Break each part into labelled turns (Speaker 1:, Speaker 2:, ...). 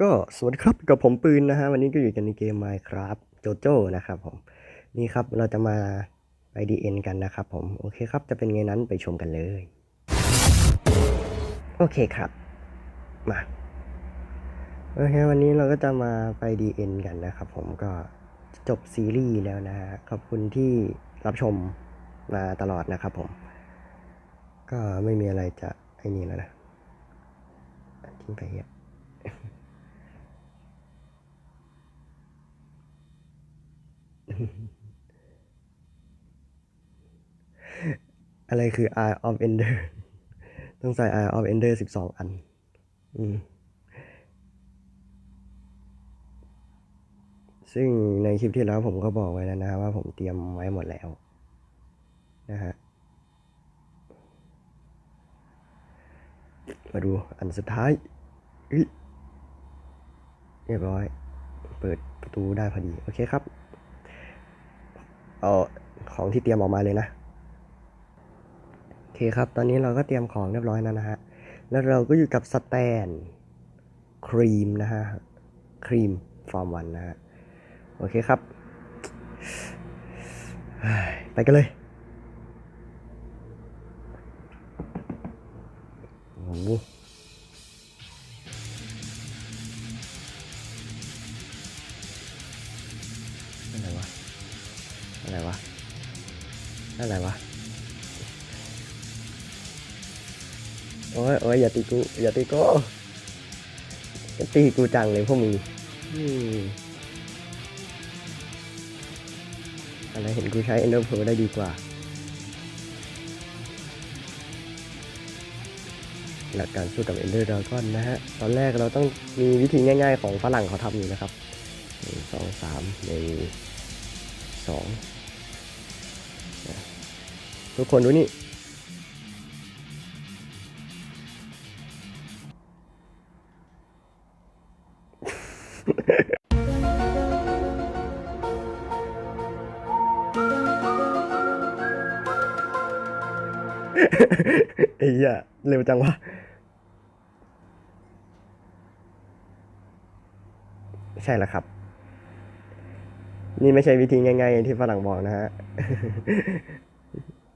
Speaker 1: ก็สวัสดีครับกับผมปืนนะฮะวันนี้ก็อยู่กันในเกม Minecraft โจโจ้นะครับผมนี่ครับเราจะมาไปดีเอ็นกันนะครับผมโอเคครับจะเป็นไงนั้นไปชมกันเลย โอเคครับมาโอเควันนี้เราก็จะมาไปดีเอ็นกันนะครับผมก็จบซีรีส์แล้วนะฮะขอบคุณที่รับชมมาตลอดนะครับผม ก็ไม่มีอะไรจะไอ้นี่แล้วนะ ทิ้งไปอะอะไรคือ Eye of Ender ต้องใส่ Eye of Ender สิบสองอันอซึ่งในคลิปที่แล้วผมก็บอกไว้แล้วนะว่าผมเตรียมไว้หมดแล้ว นะฮะ มาดูอันสุดท้าย เรียบร้อย เปิดประตูได้พอดี โอเคครับ เอาของที่เตรียมออกมาเลยนะ โอเคครับ ตอนนี้เราก็เตรียมของเรียบร้อยแล้วนะฮะ แล้วเราก็อยู่กับสแตนครีมนะฮะ ครีมฟอร์มวันนะฮะ โอเคครับ ไปกันเลย อะไรวะ โอ้ยโอ้ยอย่าตีกู อย่าตีกูตีกูจังเลยพวกมึงอะไรเห็นกูใช้ Ender Pearl ได้ดีกว่าหลักการสู้กับเอ็ Ender Dragon นนะฮะ ตอนแรกเราต้องมีวิธีง่ายๆของฝรั่งเขาทำอยู่นะครับหนึ่งสองสามใ2สอง ทุกคนดูนี่ไอ้เหี้ยเร็วจังวะใช่แล้วครับ นี่ไม่ใช่วิธีง่ายๆที่ฝรั่งบอกนะฮะ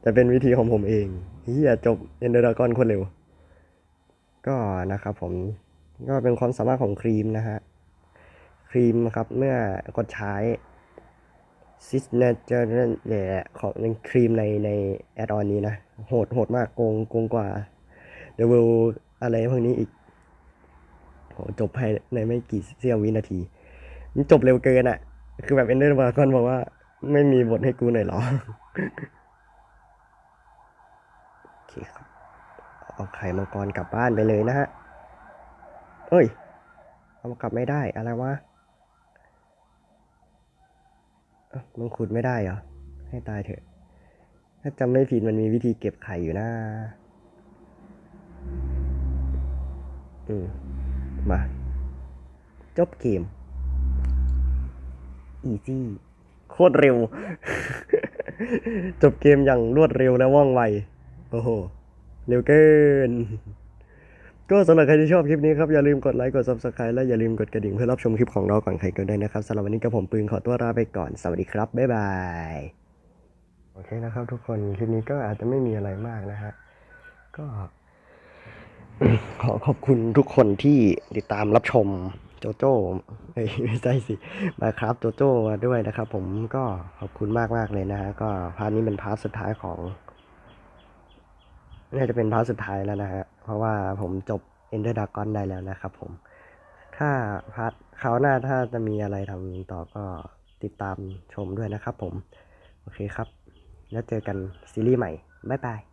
Speaker 1: จะเป็นวิธีของผมเองเฮียจบเอนเดอร์กอนคนเร็ว ก็นะครับผมก็เป็นความสามารถของครีมนะฮะ ครีมครับเมื่อกดใช้ซิสเนเจอร์เนี่ยของครีมในในแอดออนนี้นะ โหดโหดมากโกงโกงกว่าเดวิลอะไรพวกนี้อีกโหจบภายในไม่กี่เสี้ยววินาที มันจบเร็วเกินอะ่ะ คือแบบเอนเดอร์บากอนบอกว่า ไม่มีบทให้กูหน่อยหรอ เคครับเอาไข่มังกรกลับบ้านไปเลยนะฮะ เอ้ย เอามกลับไม่ได้อะไรวะมันขุดไม่ได้เหรอ ให้ตายเถอะ ถ้าจำไม่ผิดมันมีวิธีเก็บไข่อยู่นะ อืม มา จบเกม อีซี่โคตรเร็ว จบเกมอย่างรวดเร็วและว่องไว โอ้โห เร็วเกิน ก็สำหรับใครที่ชอบคลิปนี้ครับ อย่าลืมกดไลค์ กด subscribe และอย่าลืมกดกระดิ่งเพื่อรับชมคลิปของเราก่อนใครกันด้วยนะครับสำหรับวันนี้กับผมปืนขอตัวลาไปก่อน สวัสดีครับ บ๊ายบาย โอเคนะครับทุกคน คลิปนี้ก็อาจจะไม่มีอะไรมากนะฮะ ก็ขอขอบคุณทุกคนที่ติดตามรับชมโจโจ้เอ้ไม่ใช่สิมาครับโจโจ้มาด้วยนะครับผมก็ขอบคุณมากมากเลยนะฮะก็พาร์ทนี้เป็นพาร์ทสุดท้ายของ น่าจะเป็นพาร์ทสุดท้ายแล้วนะฮะ เพราะว่าผมจบ Ender Dragon ได้แล้วนะครับผม ถ้าพาร์ทคราวหน้าถ้าจะมีอะไรทำต่อก็ติดตามชมด้วยนะครับผม โอเคครับ แล้วเจอกันซีรีส์ใหม่ บ๊ายบาย